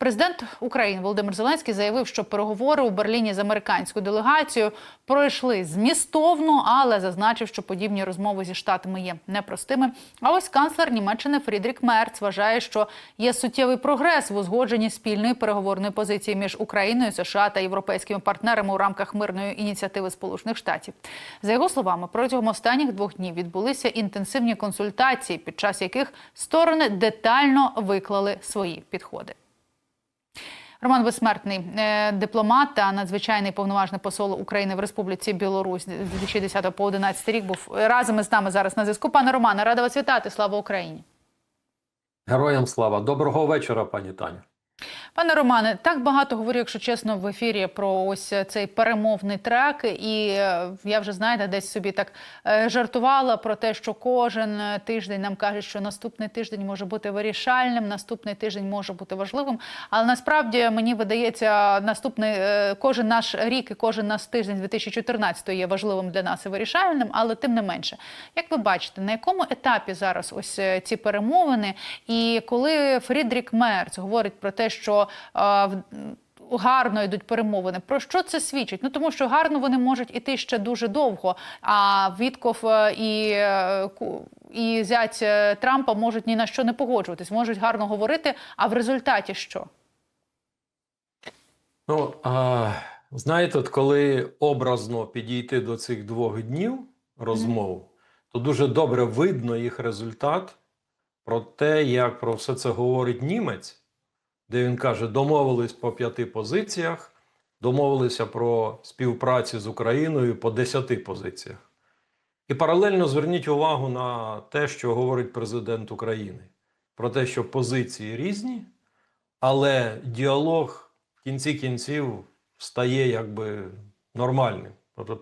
Президент України Володимир Зеленський заявив, що переговори у Берліні з американською делегацією пройшли змістовно, але зазначив, що подібні розмови зі штатами є непростими. А ось канцлер Німеччини Фрідрік Мерц вважає, що є суттєвий прогрес в узгодженні спільної переговорної позиції між Україною, США та європейськими партнерами у рамках мирної ініціативи Сполучених Штатів. За його словами, протягом останніх двох днів відбулися інтенсивні консультації, під час яких сторони детально виклали свої підходи. Роман Безсмертний, е, дипломат та надзвичайний повноважний посол України в Республіці Білорусь з 2010 по 2011 рік був разом із нами зараз на зв'язку. Пане Романе, рада вас вітати. Слава Україні. Героям слава. Доброго вечора, пані Таню. Пане Романе, так багато говорю, якщо чесно, в ефірі про ось цей перемовний трек. І е, я вже знаєте, десь собі так е, жартувала про те, що кожен е, тиждень нам кажуть, що наступний тиждень може бути вирішальним, наступний тиждень може бути важливим. Але насправді мені видається, наступний кожен наш рік і кожен наш тиждень 2014 є важливим для нас і вирішальним, але тим не менше. Як ви бачите, на якому етапі зараз ось ці перемовини? І коли Фрідрік Мерц говорить про те, що е, гарно йдуть перемовини. Про що це свідчить? Ну тому що гарно вони можуть іти ще дуже довго. А Вітков е, і, е, і зять Трампа можуть ні на що не погоджуватись, можуть гарно говорити. А в результаті що? Ну, а, знаєте, от коли образно підійти до цих двох днів розмов, то дуже добре видно їх результат про те, як про все це говорить німець, де він каже: домовились по п'яти позиціях, домовилися про співпрацю з Україною по десяти позиціях. І паралельно зверніть увагу на те, що говорить президент України, про те, що позиції різні, але діалог в кінці кінців стає якби нормальним. Тобто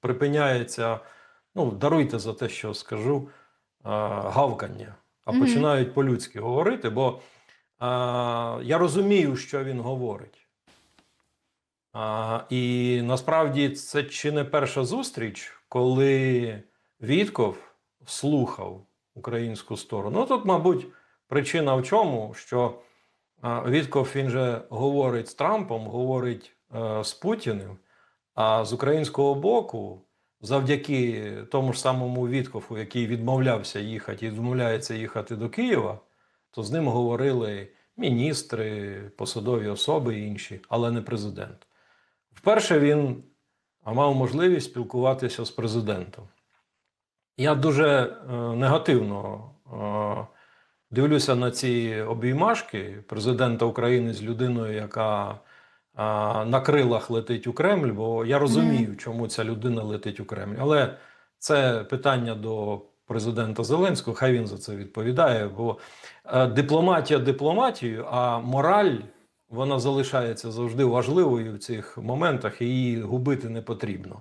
припиняється, ну, даруйте за те, що скажу, гавкання, а починають по-людськи говорити, бо я розумію, що він говорить. А, і насправді це чи не перша зустріч, коли Вітков слухав українську сторону. Ну тут, мабуть, причина в чому, що Вітков він же говорить з Трампом, говорить е, з Путіним, а з українського боку, завдяки тому ж самому Віткову, який відмовлявся їхати і відмовляється їхати до Києва, то з ним говорили міністри, посадові особи і інші, але не президент. Вперше він мав можливість спілкуватися з президентом. Я дуже е, негативно е, дивлюся на ці обіймашки президента України з людиною, яка а, на крилах летить у Кремль, бо я розумію, чому ця людина летить у Кремль. Але це питання до президента Зеленського, хай він за це відповідає. Бо е, дипломатія дипломатією, а мораль вона залишається завжди важливою в цих моментах, і її губити не потрібно.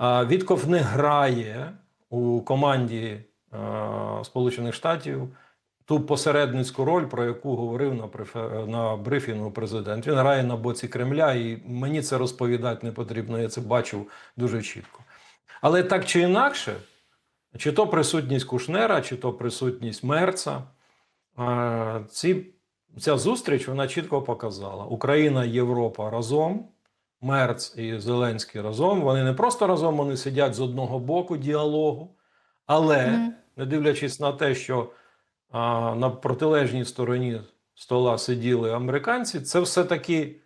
Вітков не грає у команді е, Сполучених Штатів ту посередницьку роль, про яку говорив на, префе- на брифінгу президент. Він грає на боці Кремля, і мені це розповідати не потрібно. Я це бачив дуже чітко. Але так чи інакше, чи то присутність Кушнера, чи то присутність Мерца, ці, ця зустріч вона чітко показала: Україна, Європа разом. Мерц і Зеленський разом. Вони не просто разом, вони сидять з одного боку діалогу, але не дивлячись на те, що а, на протилежній стороні стола сиділи американці, це все-таки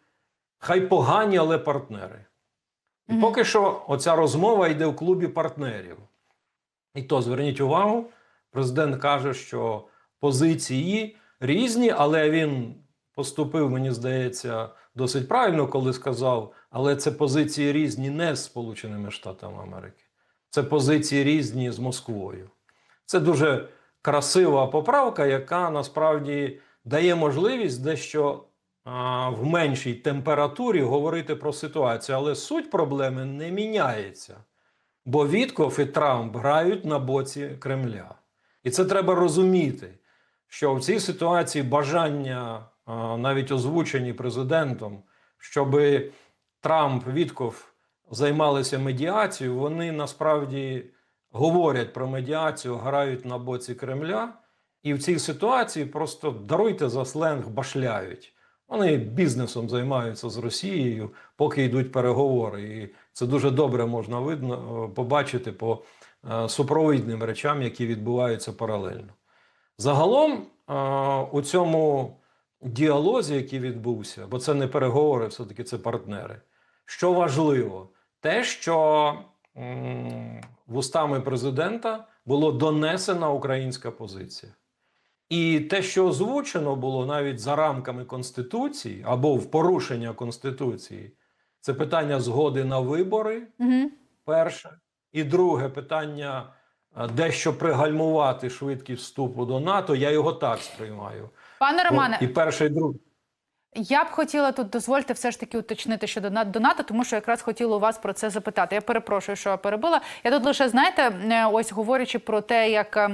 хай погані, але партнери. І поки що оця розмова йде в клубі партнерів. І то зверніть увагу, президент каже, що позиції різні, але він поступив, мені здається, досить правильно, коли сказав, але це позиції різні не з Сполученими Штатами Америки. Це позиції різні з Москвою. Це дуже красива поправка, яка насправді дає можливість дещо а, в меншій температурі говорити про ситуацію, але суть проблеми не міняється. Бо Вітков і Трамп грають на боці Кремля. І це треба розуміти, що в цій ситуації бажання, навіть озвучені президентом, щоб Трамп, Вітков займалися медіацією, вони насправді говорять про медіацію, грають на боці Кремля, і в цій ситуації просто даруйте за сленг башляють. Вони бізнесом займаються з Росією, поки йдуть переговори. І це дуже добре можна видно е, побачити по е, супровідним речам, які відбуваються паралельно. Загалом е, у цьому діалозі, який відбувся, бо це не переговори, все-таки це партнери. Що важливо, те, що вустами президента було донесена українська позиція. І те, що озвучено було навіть за рамками Конституції або в порушення Конституції, це питання згоди на вибори, Угу. перше. І друге питання дещо пригальмувати швидкість вступу до НАТО. Я його так сприймаю. Пане Романе, Бо І перше, і друге. Я б хотіла тут дозвольте все ж таки уточнити щодо до НАТО, тому що якраз хотіла у вас про це запитати. Я перепрошую, що я перебила. Я тут лише знаєте, е, ось говорячи про те, як.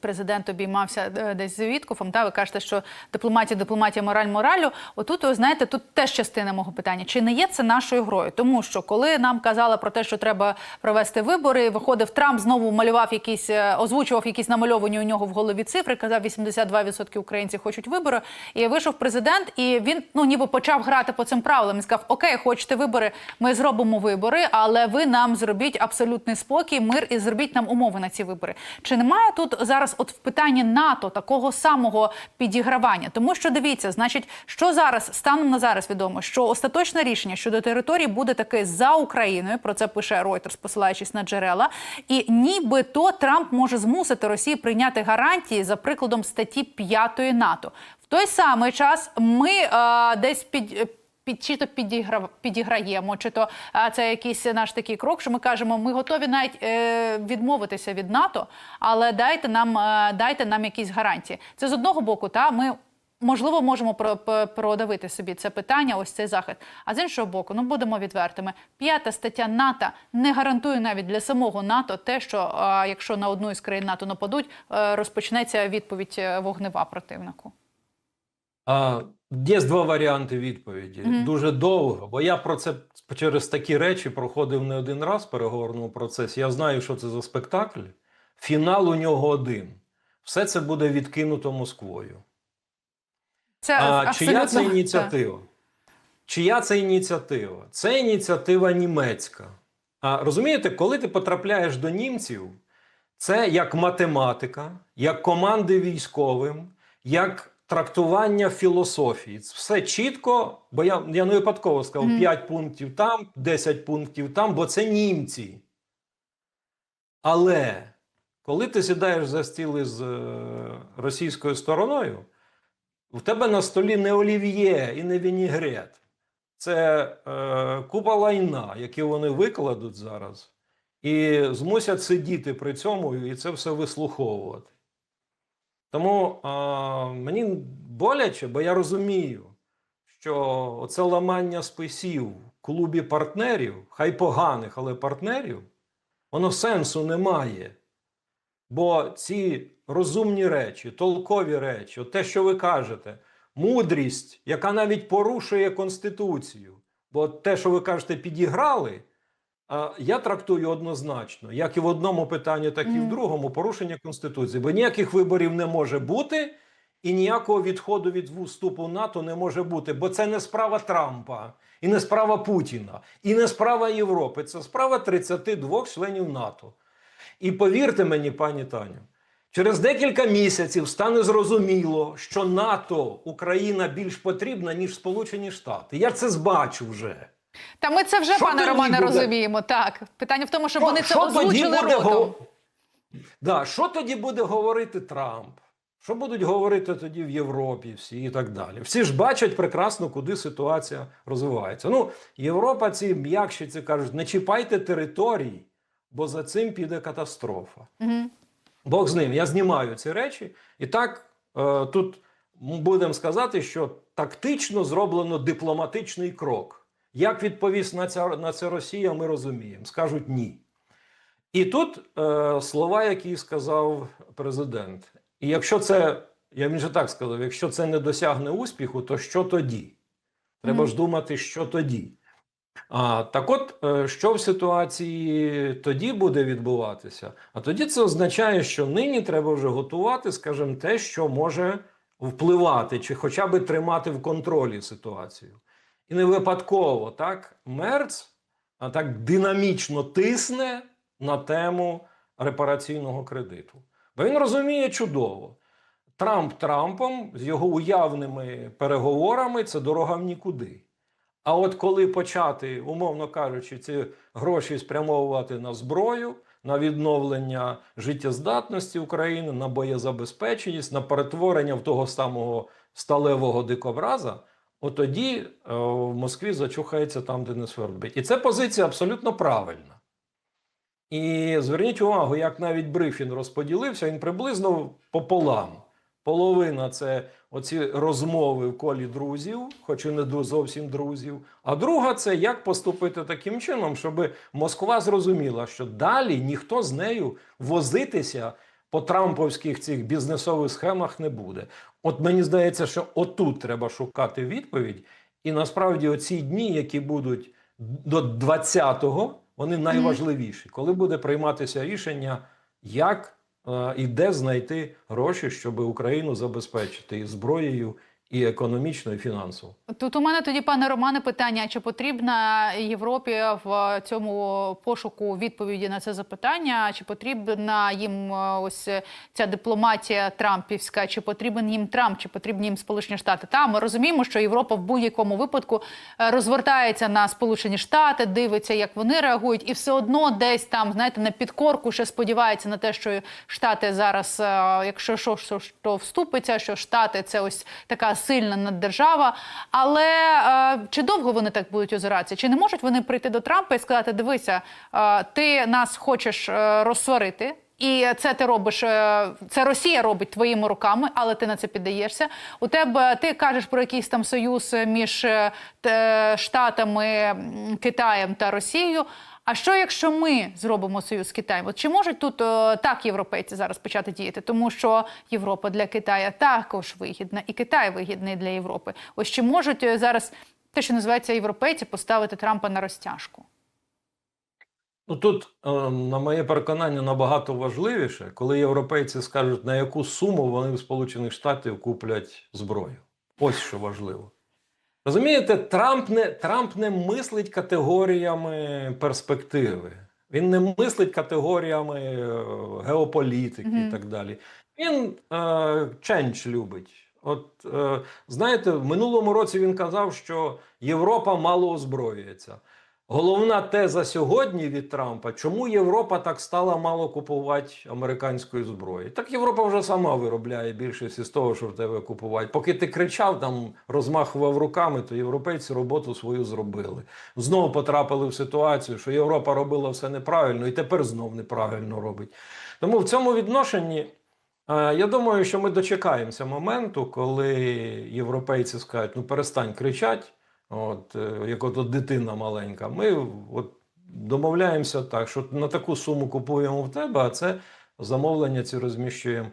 Президент обіймався е, десь з Віткофом, та ви кажете, що дипломатія, дипломатія, мораль, моралю. Отут, ви знаєте, тут теж частина мого питання. Чи не є це нашою грою? Тому що коли нам казали про те, що треба провести вибори, виходив Трамп, знову малював якісь, е, озвучував якісь намальовані у нього в голові цифри, казав 82% українців хочуть вибори. І вийшов президент, і він ну ніби почав грати по цим правилам. Він сказав: Окей, хочете вибори, ми зробимо вибори, але ви нам зробіть абсолютний спокій, мир і зробіть нам умови на ці вибори. Чи немає тут зараз, от в питанні НАТО, такого самого підігравання? Тому що дивіться, значить, що зараз станом на зараз відомо, що остаточне рішення щодо території буде таке за Україною. Про це пише Reuters, посилаючись на джерела. І нібито Трамп може змусити Росію прийняти гарантії за прикладом статті 5 НАТО. В той самий час ми е, десь під. Під чи то підігра, підіграємо, чи то а, це якийсь наш такий крок, що ми кажемо, ми готові навіть е, відмовитися від НАТО, але дайте нам е, дайте нам якісь гарантії. Це з одного боку, та ми можливо можемо про, про- продавити собі це питання, ось цей захід. А з іншого боку, ну будемо відвертими. П'ята стаття НАТО не гарантує навіть для самого НАТО те, що якщо на одну із країн НАТО нападуть, е, розпочнеться відповідь е, вогнева противнику. А, є два варіанти відповіді. Мгм. Дуже довго, бо я про це через такі речі проходив не один раз в переговорному процесі. Я знаю, що це за спектакль. Фінал у нього один. Все це буде відкинуто Москвою. Це А чия це ініціатива? Чия це ініціатива? Це ініціатива німецька. А розумієте, коли ти потрапляєш до німців, це як математика, як команди військовим, як трактування філософії. Все чітко, бо я, я не випадково сказав Мгм. 5 пунктів там, 10 пунктів там, бо це німці. Але коли ти сідаєш за стіл із е, російською стороною, в тебе на столі не олів'є і не вінігрет. Це е, купа лайна, які вони викладуть зараз, і змусять сидіти при цьому і це все вислуховувати. Тому е, мені боляче, бо я розумію, що це ламання списів в клубі партнерів, хай поганих, але партнерів, воно сенсу не має. Бо ці розумні речі, толкові речі, те, що ви кажете, мудрість, яка навіть порушує Конституцію. Бо те, що ви кажете, підіграли, а, я трактую однозначно, як і в одному питанні, так і в другому порушення Конституції. Бо ніяких виборів не може бути, і ніякого відходу від вступу в НАТО не може бути, бо це не справа Трампа, і не справа Путіна, і не справа Європи. Це справа 32 членів НАТО. І повірте мені, пані Таню, через декілька місяців стане зрозуміло, що НАТО Україна більш потрібна, ніж Сполучені Штати. Я це збачу вже. Та ми це вже, Що пане Романе, розуміємо. Так, питання в тому, щоб вони це Що озвучили ротом. го- Да, що тоді буде говорити Трамп? Що будуть говорити тоді в Європі всі і так далі? Всі ж бачать прекрасно, куди ситуація розвивається. Ну, Європа ці м'якшиці кажуть, не чіпайте територій, бо за цим піде катастрофа. Мгм. Бог з ним. Я знімаю ці речі. І так е, тут будемо сказати, що тактично зроблено дипломатичний крок. Як відповість на це, на це Росія, ми розуміємо. Скажуть ні. І тут е, слова, які сказав президент. І якщо це, я він же так сказав, якщо це не досягне успіху, то що тоді? Треба Мгм. ж думати, що тоді. А, так от, е, що в ситуації тоді буде відбуватися? А тоді це означає, що нині треба вже готувати, скажімо, те, що може впливати чи хоча б тримати в контролі ситуацію. І не випадково так Мерц так динамічно тисне на тему репараційного кредиту. Бо він розуміє чудово. Трамп Трампом з його уявними переговорами це дорога в нікуди. А от коли почати, умовно кажучи, ці гроші спрямовувати на зброю, на відновлення життєздатності України, на боєзабезпеченість, на перетворення в того самого сталевого дикобраза, от тоді е, в Москві зачухається там, де не свербить. І це позиція абсолютно правильна. І зверніть увагу, як навіть брифінг розподілився, він приблизно пополам. Половина це оці розмови в колі друзів, хоч і не зовсім друзів. А друга це як поступити таким чином, щоб Москва зрозуміла, що далі ніхто з нею возитися по трамповських цих бізнесових схемах не буде. От мені здається, що отут треба шукати відповідь. І насправді оці дні, які будуть до 20-го, вони найважливіші, коли буде прийматися рішення, як е, і де знайти гроші, щоб Україну забезпечити і зброєю, і економічно, і фінансово. Тут у мене тоді, пане Романе, питання: чи потрібна Європі в цьому пошуку відповіді на це запитання? Чи потрібна їм е, ось ця дипломатія Трампівська? Чи потрібен їм Трамп, чи потрібні їм Сполучені Штати? Та ми розуміємо, що Європа в будь-якому випадку е, розвертається на Сполучені Штати, дивиться, як вони реагують, і все одно десь там, знаєте, на підкорку ще сподівається на те, що Штати зараз, е, якщо що, що, що вступиться, що Штати це ось така сильна наддержава. Але е, чи довго вони так будуть озиратися? Чи не можуть вони прийти до Трампа і сказати: дивися, е, ти нас хочеш е, розсварити? І це ти робиш, е, це Росія робить твоїми руками, але ти на це піддаєшся. У тебе ти кажеш про якийсь там союз між е, Штатами, Китаєм та Росією. А що якщо ми зробимо союз з Китаєм? От чи можуть тут е, так європейці зараз почати діяти? Тому що Європа для Китаю також вигідна, і Китай вигідний для Європи. Ось чи можуть е, зараз те, що називається європейці, поставити Трампа на розтяжку? Ну тут, е, на моє переконання, набагато важливіше, коли європейці скажуть, на яку суму вони в Сполучених Штатів куплять зброю. Ось що важливо. Розумієте, Трамп не, Трамп не мислить категоріями перспективи. Він не мислить категоріями геополітики геополітики Мгм. і так далі. Він е, ченч любить. От е, знаєте, в минулому році він казав, що Європа мало озброюється. Головна теза сьогодні від Трампа, чому Європа так стала мало купувати американської зброї? Так Європа вже сама виробляє більшість із того, що в тебе купувати. Поки ти кричав, там розмахував руками, то європейці роботу свою зробили. Знову потрапили в ситуацію, що Європа робила все неправильно і тепер знов неправильно робить. Тому в цьому відношенні. е, Я думаю, що ми дочекаємося моменту, коли європейці скажуть, ну перестань кричать, от, е, як от, дитина маленька. Ми от, домовляємося так, що на таку суму купуємо в тебе, а це замовлення ці розміщуємо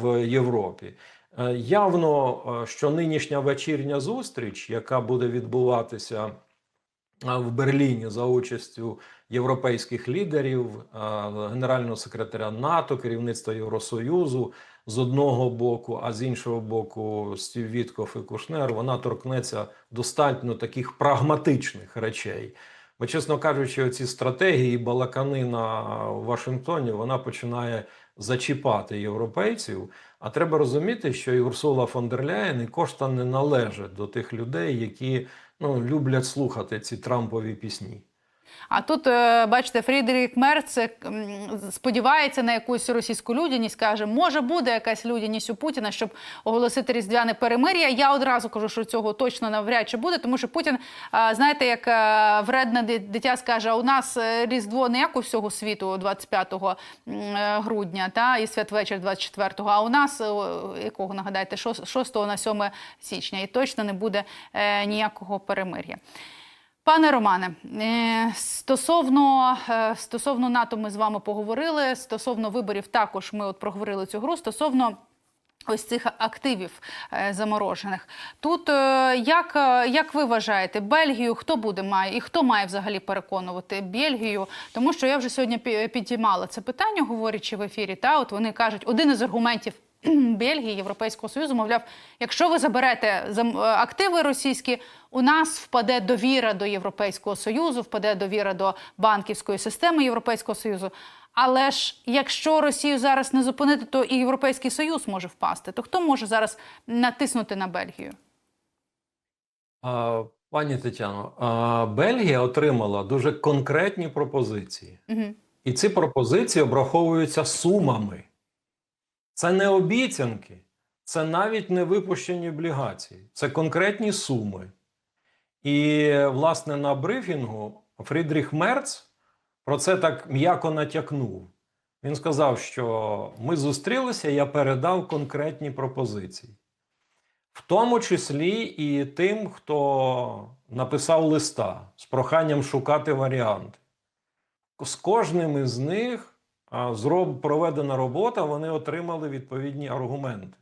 в Європі. Е, Явно, е, що нинішня вечірня зустріч, яка буде відбуватися в Берліні за участю європейських лідерів, генерального секретаря НАТО, керівництва Євросоюзу з одного боку, а з іншого боку, Стів Вітков і Кушнер, вона торкнеться достатньо таких прагматичних речей. Бо, чесно кажучи, ці стратегії балакани на Вашингтоні вона починає зачіпати європейців. А треба розуміти, що і Урсула фон дер Ляєн і Кошта не належать до тих людей, які ну, люблять слухати ці Трампові пісні. А тут, е, бачите, Фрідерік Мерц е, сподівається на якусь російську людяність, каже, може буде якась людяність у Путіна, щоб оголосити різдвяне перемир'я. Я одразу кажу, що цього точно навряд чи буде, тому що Путін, е, знаєте, як вредне дитя скаже, у нас Різдво не як у всього світу 25 е, грудня, та і святвечір 24-го, а у нас якого нагадайте, 6 на 7 січня, і точно не буде ніякого перемир'я. Пане Романе, е, стосовно, е, стосовно НАТО ми з вами поговорили. Стосовно виборів також ми от проговорили цю гру. Стосовно ось цих активів е, заморожених. Тут як, як ви вважаєте, Бельгію хто буде має і хто має взагалі переконувати Бельгію? Тому що я вже сьогодні підіймала це питання, говорячи в ефірі. Та от вони кажуть, один із аргументів Бельгії, Європейського Союзу. Мовляв, якщо ви заберете е, активи російські, у нас впаде довіра до Європейського Союзу, впаде довіра до банківської системи Європейського Союзу. Але ж якщо Росію зараз не зупинити, то і Європейський Союз може впасти. То хто може зараз натиснути на Бельгію? А, Пані Тетяно, а, Бельгія отримала дуже конкретні пропозиції. Угу. І ці пропозиції обраховуються сумами. Це не обіцянки, це навіть не випущені облігації, це конкретні суми. І, власне, на брифінгу Фрідріх Мерц про це так м'яко натякнув. Він сказав, що ми зустрілися, я передав конкретні пропозиції. В тому числі і тим, хто написав листа з проханням шукати варіанти з кожним із них зроб, проведена робота, вони отримали відповідні аргументи.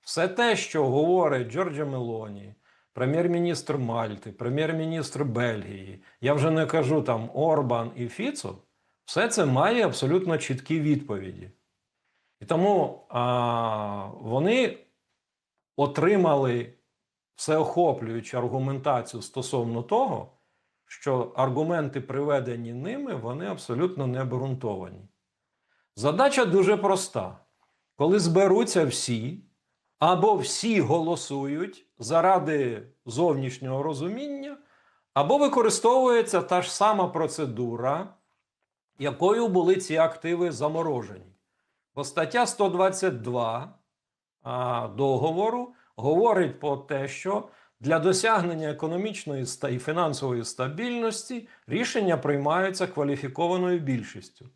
Все те, що говорить Джорджа Мелоні, прем'єр-міністр Мальти, прем'єр-міністр Бельгії, я вже не кажу там Орбан і Фіцо, все це має абсолютно чіткі відповіді. І тому а, вони отримали всеохоплюючу аргументацію стосовно того, що аргументи, приведені ними, вони абсолютно не обґрунтовані. Задача дуже проста: коли зберуться всі, або всі голосують заради зовнішнього розуміння, або використовується та ж сама процедура, якою були ці активи заморожені. Бо стаття 122 а, договору говорить про те, що для досягнення економічної і фінансової стабільності рішення приймаються кваліфікованою більшістю.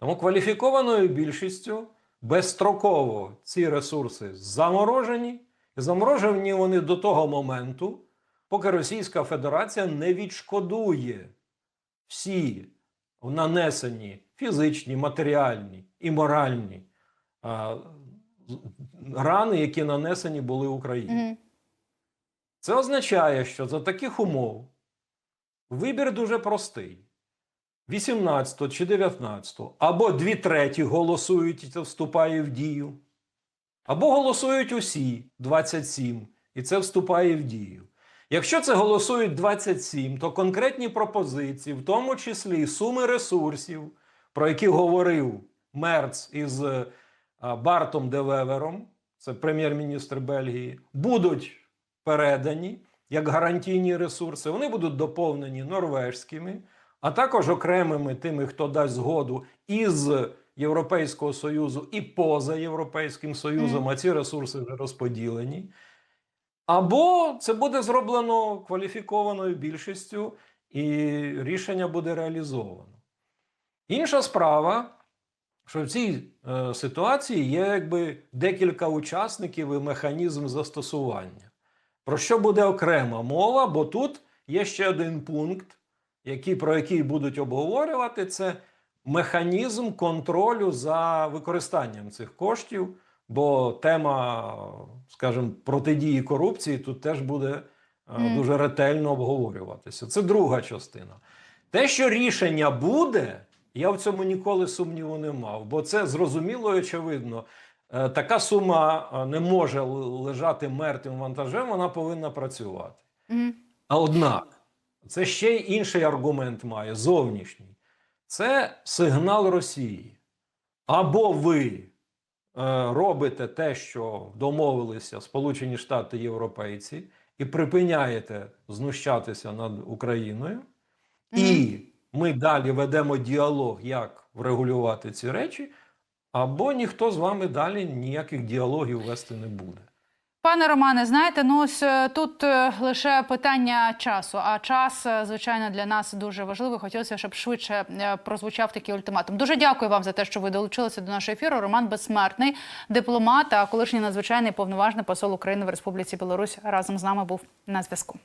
Тому кваліфікованою більшістю безстроково ці ресурси заморожені, і заморожені вони до того моменту, поки Російська Федерація не відшкодує всі нанесені фізичні, матеріальні і моральні а, рани, які нанесені були Україні. Угу. Це означає, що за таких умов вибір дуже простий: 18 чи 19, або дві треті голосують і це вступає в дію, або голосують усі 27, і це вступає в дію. Якщо це голосують 27, то конкретні пропозиції, в тому числі суми ресурсів, про які говорив Мерц із е, Бартом Девевером, це прем'єр-міністр Бельгії, будуть передані як гарантійні ресурси. Вони будуть доповнені норвежськими, а також окремими тими, хто дасть згоду із Європейського Союзу і поза Європейським Союзом, а ці ресурси вже розподілені. Або це буде зроблено кваліфікованою більшістю, і рішення буде реалізовано. Інша справа, що в цій е, ситуації є якби декілька учасників і механізм застосування. Про що буде окрема мова? Бо тут є ще один пункт, який, про який будуть обговорювати, це механізм контролю за використанням цих коштів. Бо тема, скажімо, протидії корупції тут теж буде Мгм. дуже ретельно обговорюватися. Це друга частина. Те, що рішення буде, я в цьому ніколи сумніву не мав, бо це зрозуміло і очевидно. Е, Така сума е, не може лежати мертвим вантажем, вона повинна працювати. Угу. А однак, це ще й інший аргумент має зовнішній. Це сигнал Росії. Або ви е, робите те, що домовилися Сполучені Штати європейці, і припиняєте знущатися над Україною, і ми далі ведемо діалог, як врегулювати ці речі, або ніхто з вами далі ніяких діалогів вести не буде. Пане Романе, знаєте, ну ось е, тут е, лише питання часу. А час, е, звичайно, для нас дуже важливий. Хотілося, щоб швидше прозвучав такий ультиматум. Дуже дякую вам за те, що ви долучилися до нашого ефіру. Роман Безсмертний, дипломат, а колишній надзвичайний повноважний посол України в Республіці Білорусь разом з нами був на зв'язку.